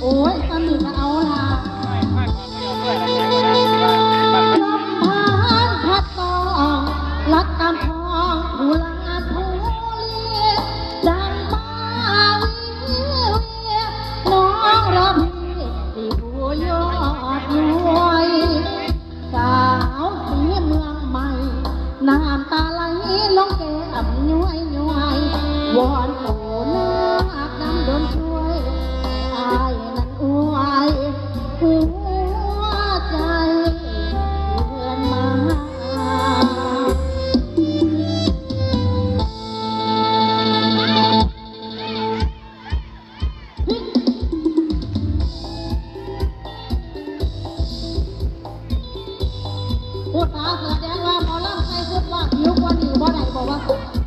โอ้ยสัตย์เอาลาล้มานะลำพานพัดตองลัดตามทองหูลาทูลีดังมาวิเวียน้องรำที่ผู้ยอดรวยสาวสีเมืองใหม่น้ำตาไหลลงแก้มย้วยย้วยวอน 好吗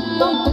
não